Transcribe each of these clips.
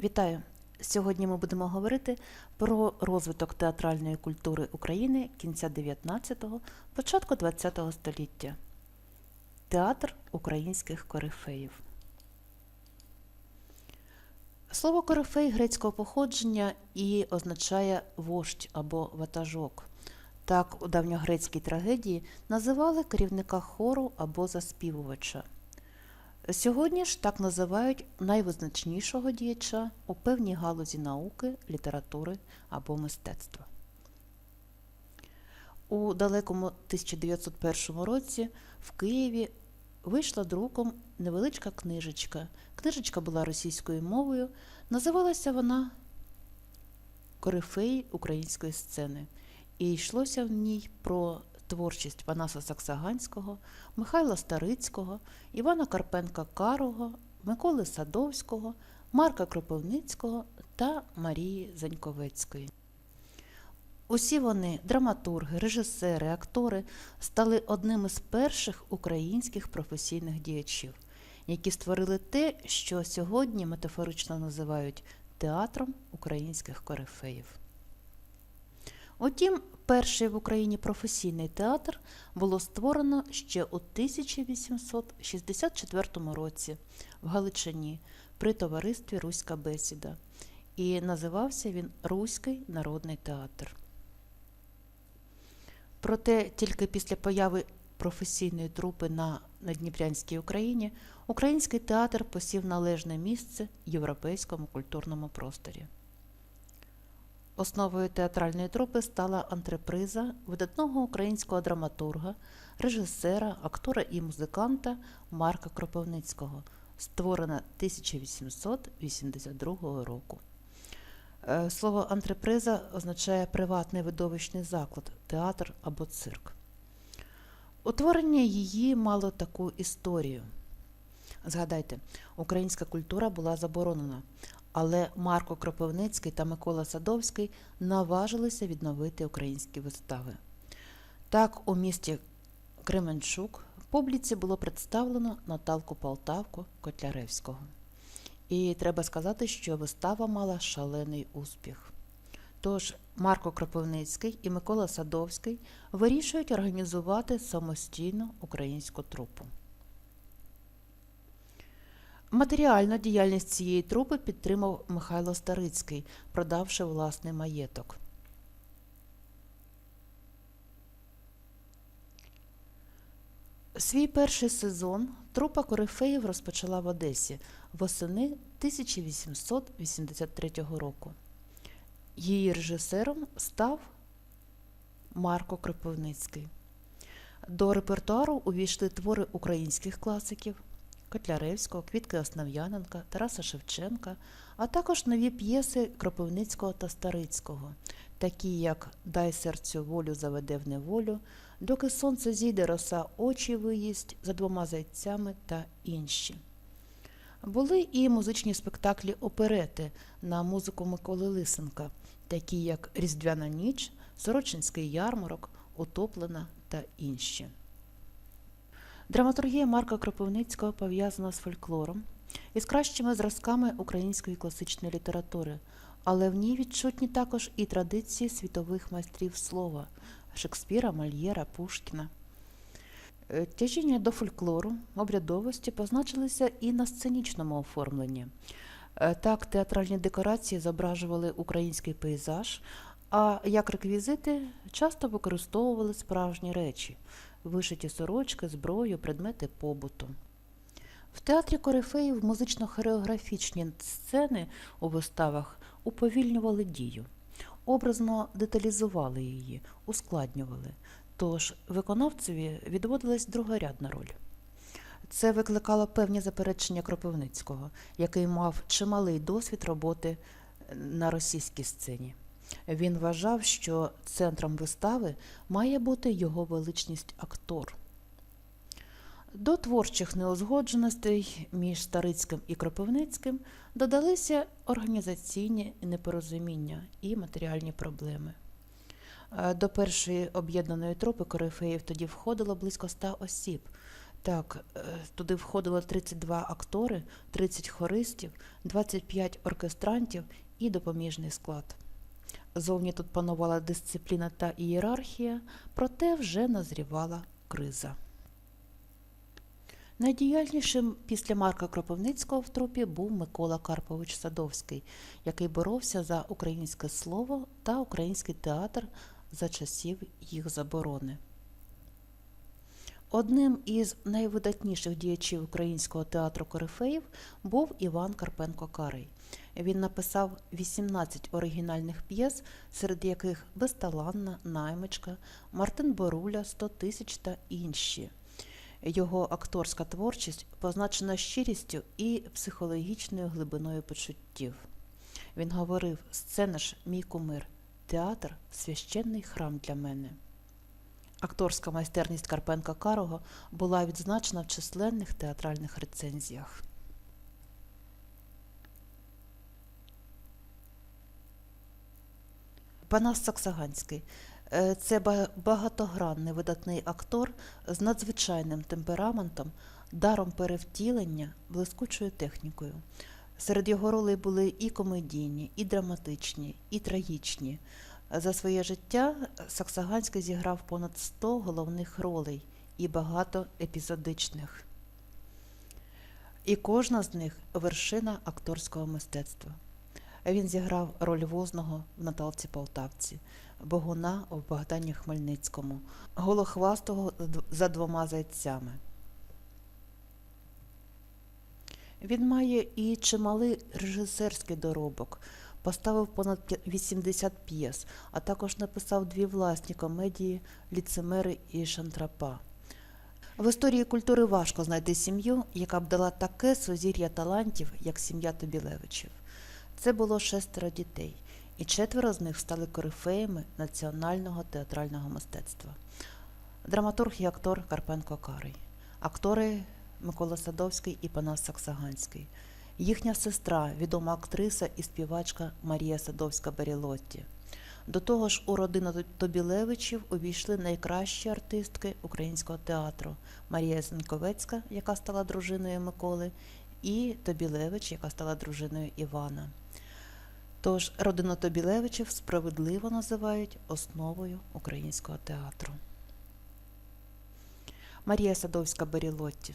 Вітаю! Сьогодні ми будемо говорити про розвиток театральної культури України кінця 19-го, початку 20-го століття. Театр українських корифеїв. Слово корифей грецького походження і означає вождь або ватажок. Так у давньогрецькій трагедії називали керівника хору або заспівувача. Сьогодні ж так називають найвизначнішого діяча у певній галузі науки, літератури або мистецтва. У далекому 1901 році в Києві вийшла друком невеличка книжечка. Книжечка була російською мовою, називалася вона Корифеї української сцени. І йшлося в ній про творчість Панаса Саксаганського, Михайла Старицького, Івана Карпенка Карого, Миколи Садовського, Марка Кропивницького та Марії Заньковецької. Усі вони, драматурги, режисери, актори, стали одними з перших українських професійних діячів, які створили те, що сьогодні метафорично називають театром українських корифеїв. Утім, перший в Україні професійний театр було створено ще у 1864 році в Галичині при товаристві Руська бесіда, і називався він Руський народний театр. Проте тільки після появи професійної трупи на Надніпрянській Україні український театр посів належне місце в європейському культурному просторі. Основою театральної трупи стала антреприза видатного українського драматурга, режисера, актора і музиканта Марка Кропивницького, створена 1882 року. Е, Слово антреприза означає приватний видовищний заклад, театр або цирк. Утворення її мало таку історію. Згадайте, українська культура була заборонена, але Марко Кропивницький та Микола Садовський наважилися відновити українські вистави. Так, у місті Кременчук публіці було представлено Наталку Полтавку Котляревського. І треба сказати, що вистава мала шалений успіх. Тож Марко Кропивницький і Микола Садовський вирішують організувати самостійну українську трупу. Матеріальну діяльність цієї трупи підтримав Михайло Старицький, продавши власний маєток. Свій перший сезон трупа Корифеїв розпочала в Одесі восени 1883 року. Її режисером став Марко Кропивницький. До репертуару увійшли твори українських класиків Котляревського, Квітки Основ'яненка, Тараса Шевченка, а також нові п'єси Кропивницького та Старицького, такі як Дай серцю волю заведе в неволю, Доки сонце зійде, роса очі виїсть за двома зайцями та інші. Були і музичні спектаклі оперети на музику Миколи Лисенка, такі як Різдвяна ніч, Сорочинський ярмарок, Утоплена та інші. Драматургія Марка Кропивницького пов'язана з фольклором і з кращими зразками української класичної літератури, але в ній відчутні також і традиції світових майстрів слова Шекспіра, Мольєра, Пушкіна. Е, Тяжіння до фольклору, обрядовості позначилися і на сценічному оформленні. Е, Так, театральні декорації зображували український пейзаж, а як реквізити часто використовували справжні речі вишиті сорочки, зброю, предмети побуту. В театрі Корифеїв музично-хореографічні сцени у виставах уповільнювали дію, образно деталізували її, ускладнювали, тож виконавцеві відводилась другорядна роль. Це викликало певні заперечення Кропивницького, який мав чималий досвід роботи на російській сцені. Він вважав, що центром вистави має бути його величність актор. До творчих неузгодженостей між Старицьким і Кропивницьким додалися організаційні непорозуміння і матеріальні проблеми. Е, До першої об'єднаної трупи корифеїв тоді входило близько ста осіб, Так, е, туди входило 32 актори, 30 хористів, 25 оркестрантів і допоміжний склад. Зовні тут панувала дисципліна та ієрархія, проте вже назрівала криза. Найдіяльнішим після Марка Кропивницького в трупі був Микола Карпович Садовський, який боровся за українське слово та український театр за часів їх заборони. Одним із найвидатніших діячів українського театру корифеїв був Іван Карпенко Карий. Він написав 18 оригінальних п'єс, серед яких Безталанна, Наймичка, Мартин Боруля, «100 тисяч та інші. Його акторська творчість позначена щирістю і психологічною глибиною почуттів. Він говорив: сцена ж мій кумир, театр священний храм для мене. Акторська майстерність Карпенка Карого була відзначена в численних театральних рецензіях. Панас Саксаганський Е, це багатогранний видатний актор з надзвичайним темпераментом, даром перевтілення, блискучою технікою. Серед його ролей були і комедійні, і драматичні, і трагічні. За своє життя Саксаганський зіграв понад 100 головних ролей і багато епізодичних. І кожна з них вершина акторського мистецтва. Він зіграв роль возного в Наталці Полтавці, Богуна в Богдані Хмельницькому, Голохвастого за двома зайцями. Він має і чималий режисерський доробок, поставив понад п'я- 80 п'єс, а також написав дві власні комедії Ліцемери і Шантрапа. В історії культури важко знайти сім'ю, яка б дала таке сузір'я талантів, як сім'я Тобілевичів. Це було шестеро дітей, і четверо з них стали корифеями національного театрального мистецтва. Драматург і актор Карпенко Карий, актори Микола Садовський і Панас Саксаганський, їхня сестра, відома актриса і співачка Марія Садовська Берілотті. До того ж, у родину Тобілевичів увійшли найкращі артистки українського театру Марія Зенковецька, яка стала дружиною Миколи, і Тобілевич, яка стала дружиною Івана. Тож родину Тобілевичів справедливо називають основою українського театру. Марія Садовська Берілотті.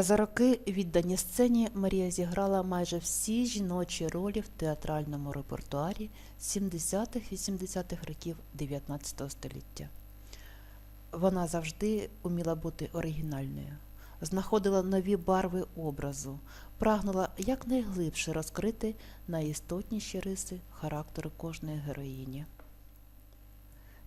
За роки віддані сцені Марія зіграла майже всі жіночі ролі в театральному репертуарі 70-80-х років 19 століття. Вона завжди уміла бути оригінальною, знаходила нові барви образу, прагнула якнайглибше розкрити найістотніші риси характеру кожної героїні.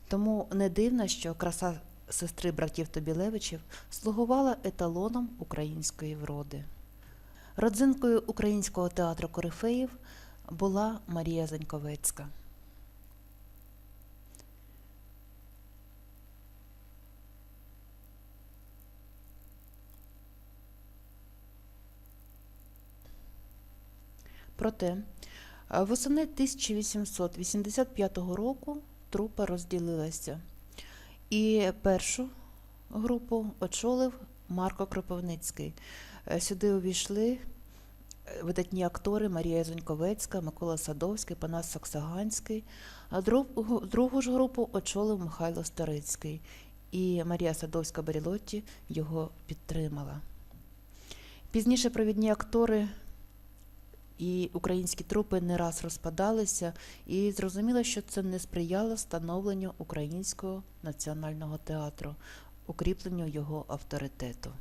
Тому не дивно, що краса сестри братів Тобілевичів слугувала еталоном української вроди. Родзинкою українського театру корифеїв була Марія Заньковецька. Проте е, восени 1885 року трупа розділилася, і першу групу очолив Марко Кропивницький. Е, Сюди увійшли е, видатні актори Марія Зоньковецька, Микола Садовський, Панас Саксаганський. А другу, ж групу очолив Михайло Старицький, і Марія Садовська Берілотті його підтримала. Пізніше провідні актори і українські трупи не раз розпадалися, і зрозуміло, що це не сприяло становленню українського національного театру, укріпленню його авторитету.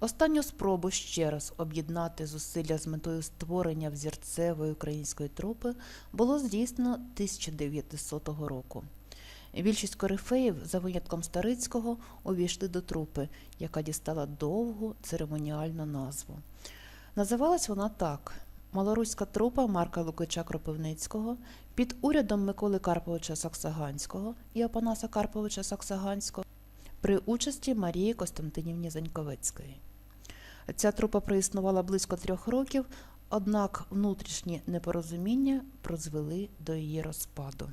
Останню спробу ще раз об'єднати зусилля з метою створення взірцевої української трупи було здійснено 1900 року. Більшість корифеїв, за винятком Старицького, увійшли до трупи, яка дістала довгу церемоніальну назву. Називалась вона так: Малоруська трупа Марка Лукича Кропивницького під урядом Миколи Карповича Саксаганського і Апанаса Карповича Саксаганського при участі Марії Костянтинівні Заньковецької. Ця трупа проіснувала близько трьох років, однак внутрішні непорозуміння призвели до її розпаду.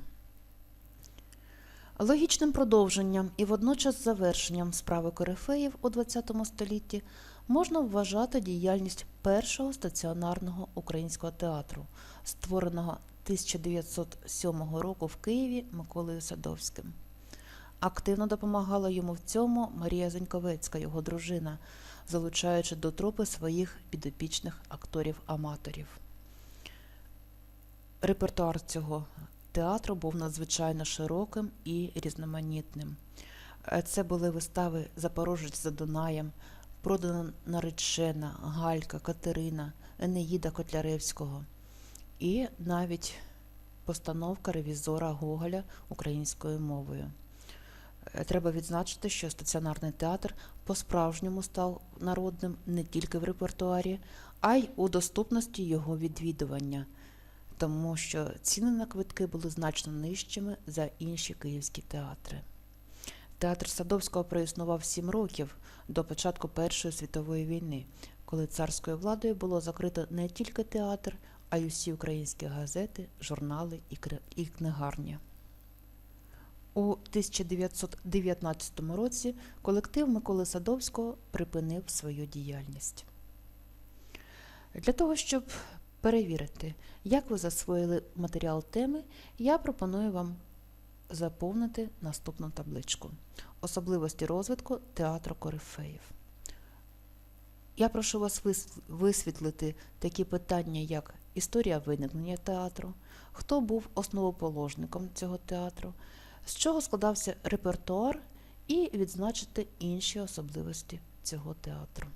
Логічним продовженням і водночас завершенням справи корифеїв у ХХ столітті можна вважати діяльність першого стаціонарного українського театру, створеного 1907 року в Києві Миколою Садовським. Активно допомагала йому в цьому Марія Заньковецька, його дружина, залучаючи до трупи своїх підопічних акторів-аматорів. Репертуар цього театру був надзвичайно широким і різноманітним. Це були вистави Запорожець за Дунаєм, Продана наречена, Галька, Катерина, Енеїда Котляревського і навіть постановка ревізора Гоголя українською мовою. Е, Треба відзначити, що стаціонарний театр по-справжньому став народним не тільки в репертуарі, а й у доступності його відвідування, тому що ціни на квитки були значно нижчими за інші київські театри. Театр Садовського проіснував сім років до початку Першої світової війни, коли царською владою було закрито не тільки театр, а й усі українські газети, журнали і книгарні. У 1919 році колектив Миколи Садовського припинив свою діяльність. Для того, щоб перевірити, як ви засвоїли матеріал теми, я пропоную вам заповнити наступну табличку. Особливості розвитку театру корифеїв. Я прошу вас висвітлити такі питання, як історія виникнення театру, хто був основоположником цього театру, з чого складався репертуар, і відзначити інші особливості цього театру.